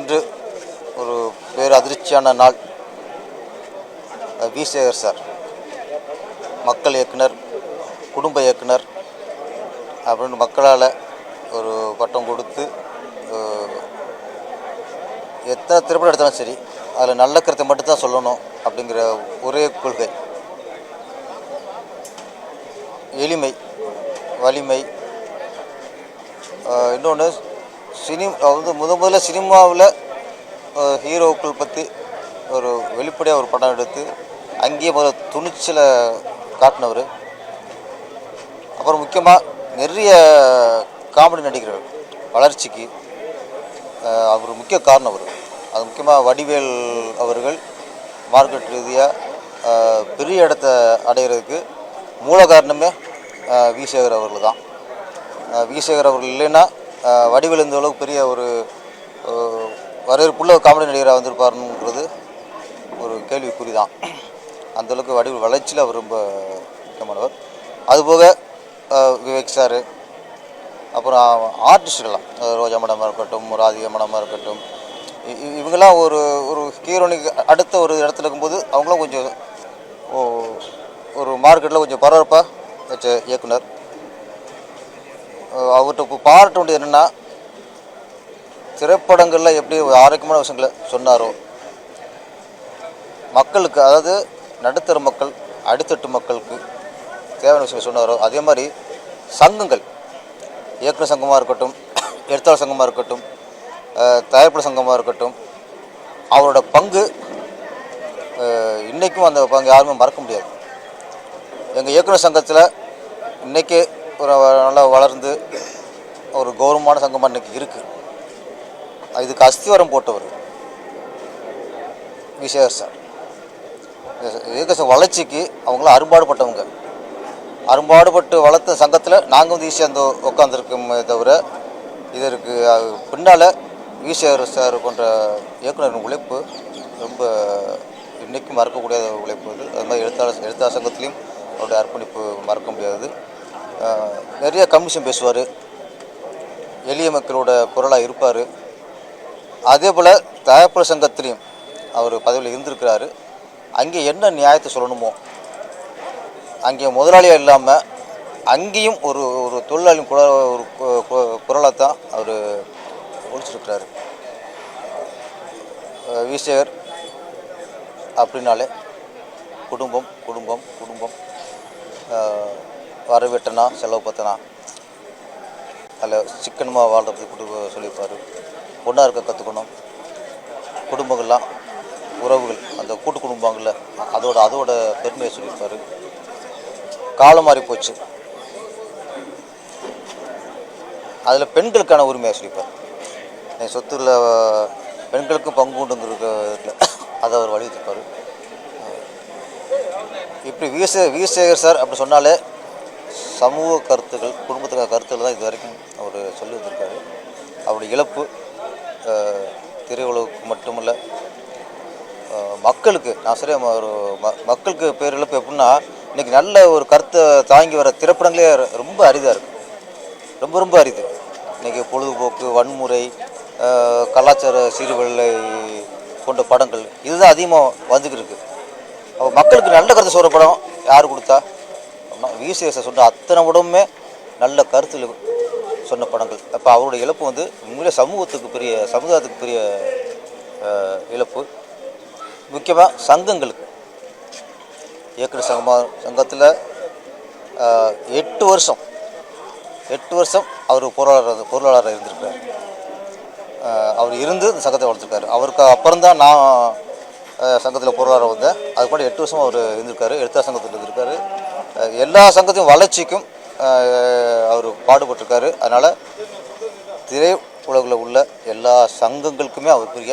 இன்று ஒரு பேர் அதிர்ச்சியான நாள். வி சேகர் சார் மக்கள் இயக்குனர் குடும்ப இயக்குனர் அப்படின்னு மக்களால் ஒரு பட்டம் கொடுத்து எத்தனை திரைப்படம் எடுத்தாலும் சரி அதில் நல்ல கருத்தை மட்டும்தான் சொல்லணும் அப்படிங்கிற ஒரே கொள்கை. எளிமை வலிமை. இன்னொன்று சினிமா வந்து முத முதல்ல சினிமாவில் ஹீரோக்கள் பற்றி ஒரு வெளிப்படையாக ஒரு படம் எடுத்து அங்கேயே முதல்ல துணிச்சலை காட்டினவர். அப்புறம் முக்கியமாக நிறைய காமெடி நடிகர்கள் வளர்ச்சிக்கு அவர் முக்கிய காரணம் அவர். அது முக்கியமாக வடிவேல் அவர்கள் மார்க்கெட் ரீதியாக பெரிய இடத்த அடைகிறதுக்கு மூல காரணமே விசேகர் அவர்கள் தான். விசேகர் அவர்கள் இல்லைன்னா வடிவில் இந்த அளவுக்கு பெரிய ஒரு வரவேற்புள்ள காமெடி நடிகராக வந்திருப்பாருங்கிறது ஒரு கேள்விக்குறி தான் அந்தளவுக்கு வடிவில் வளர்ச்சியில் அவர் ரொம்ப முக்கியமானவர். அதுபோக விவேக் சார் அப்புறம் ஆர்டிஸ்டுகள்லாம். ரோஜா மேடமாக இருக்கட்டும் ராதிகா மேடமாக இருக்கட்டும். இ- இவங்கெல்லாம் ஒரு ஒரு ஹீரோனிக்கு அடுத்த ஒரு இடத்துல இருக்கும்போது அவங்களும் கொஞ்சம் ஒரு மார்க்கெட்டில் கொஞ்சம் பரபரப்பாக வச்ச இயக்குனர். அவர்கிட்ட இப்போ பாராட்ட வேண்டியது என்னென்னா திரைப்படங்களில் எப்படி ஆரோக்கியமான விஷயங்களை சொன்னாரோ மக்களுக்கு அதாவது நடுத்தர மக்கள் அடித்தட்டு மக்களுக்கு தேவையான விஷயங்கள் சொன்னாரோ அதே மாதிரி சங்கங்கள் இயக்குனர் சங்கமாக இருக்கட்டும் எழுத்தாளர் சங்கமாக இருக்கட்டும் தயாரிப்பு சங்கமாக இருக்கட்டும் அவரோட பங்கு இன்றைக்கும் அந்த பங்கு யாருமே மறக்க முடியாது. எங்கள் இயக்குனர் சங்கத்தில் இன்றைக்கி ஒரு நல்லா வளர்ந்து ஒரு கௌரவமான சங்கமாக இன்றைக்கி இருக்குது இதுக்கு அஸ்திவாரம் போட்டவர் விசேகர் சார். இயக்க சார் வளர்ச்சிக்கு அவங்களாம் அரும்பாடுபட்டவங்க. அரும்பாடுபட்டு வளர்த்த சங்கத்தில் நாங்கள் வந்து ஈஸியாக அந்த உட்காந்துருக்கோமே தவிர இதற்கு பின்னால் ஈசிஆர் சார் போன்ற இயக்குனரின் உழைப்பு ரொம்ப இன்றைக்கும் மறக்கக்கூடிய உழைப்பு அது அது மாதிரி எழுத்தாளர் எழுத்தாளர் சங்கத்துலேயும் அவருடைய அர்ப்பணிப்பு மறக்க முடியாது. நிறைய கமிஷன் பேசுவார். எளிய மக்களோட குரலாக இருப்பார். அதே போல் தயாரிப்பாளர் சங்கத்திலையும் அவர் பதவியில் இருந்திருக்கிறாரு. அங்கே என்ன நியாயத்தை சொல்லணுமோ அங்கே முதலாளியாக இல்லாமல் அங்கேயும் ஒரு ஒரு தொழிலாளி குரல் ஒரு குரலாக தான் அவர் ஒழிச்சிருக்கிறாரு. விசேகர் அப்படின்னாலே குடும்பம் குடும்பம் குடும்பம். வரவு செலவு பத்தனா? அதில் சிக்கனமாக வாழ்கிறதுக்கு கொடு சொல்லியிருப்பார். பொண்ணாக இருக்க கற்றுக்கணும் குடும்பங்கள்லாம் உறவுகள் அந்த கூட்டு குடும்பங்கள்ல அதோட அதோட பெருமையை சொல்லியிருப்பார். காலம் மாறி போச்சு. அதில் பெண்களுக்கான உரிமையை சொல்லியிருப்பார். என் சொத்துல பெண்களுக்கும் பங்கு உண்டுங்கிறது அதை அவர் வலியுறுத்திப்பார் இப்படி வீச வீசேகர் சார் அப்படி சொன்னாலே சமூக கருத்துக்கள் குடும்பத்துக்கான கருத்துக்கள் தான் இது வரைக்கும் அவர் சொல்லி வந்திருக்காரு அவருடைய இழப்பு திரையுலகுக்கு மட்டுமல்ல மக்களுக்கு நான் சரியா ஒரு ம- மக்களுக்கு பேரிழப்பு எப்படின்னா இன்னைக்கு நல்ல ஒரு கருத்தை தாங்கி வர திரைப்படங்களே ரொம்ப அரிதாக இருக்குது ரொம்ப ரொம்ப அரிது. இன்றைக்கி பொழுதுபோக்கு வன்முறை கலாச்சார சீர்கேடுகளை கொண்ட படங்கள் இதுதான் அதிகமாக வந்துக்கிட்டு இருக்குது அப்போ மக்களுக்கு நல்ல கருத்து சொல்கிற படம் யார் கொடுத்தா? விசிஎஸ் சொன்ன அத்தனை உடம்புமே நல்ல கருத்தில் சொன்ன படங்கள். அப்போ அவருடைய இழப்பு வந்து உண்மையிலே சமூகத்துக்கு பெரிய சமுதாயத்துக்கு பெரிய இழப்பு. முக்கியமாக சங்கங்களுக்கு. இயக்குநர் சங்கமாக சங்கத்தில் எட்டு வருஷம் எட்டு வருஷம் அவர் பொருளாளர் பொருளாளராக இருந்திருக்கார் அவர் இருந்து இந்த சங்கத்தை வளர்த்துருக்காரு. அவருக்கு அப்புறம் தான் நான் சங்கத்தில் பொருளாளர் வந்தேன். அதுக்கு எட்டு வருஷம் அவர் இருந்திருக்காரு. எழுத்தா சங்கத்தில் இருந்திருக்காரு. எல்லா சங்கத்தையும் வளர்ச்சிக்கும் அவர் பாடுபட்டிருக்காரு. அதனால் திரை உலகில் உள்ள எல்லா சங்கங்களுக்குமே அவர் பெரிய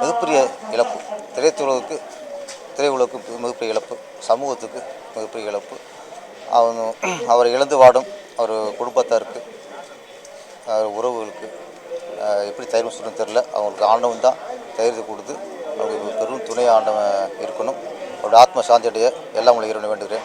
மிகப்பெரிய இழப்பு. திரைத்துலகுக்கு திரையுலகுக்கு மிகப்பெரிய இழப்பு. சமூகத்துக்கு மிகப்பெரிய இழப்பு. அவன் அவரை இழந்து வாடும் அவர் குடும்பத்தாருக்கு அவர் உறவுகளுக்கு எப்படி தயிர் சொல்லணும் தெரில அவங்களுக்கு ஆண்டவன் தான் தயிர் கொடுத்து அவங்களுக்கு பெரும் துணை ஆண்டவன் இருக்கணும். அவருடைய ஆத்ம சாந்தியடைய எல்லாம் உங்களை இறைவனை வேண்டுகிறேன்.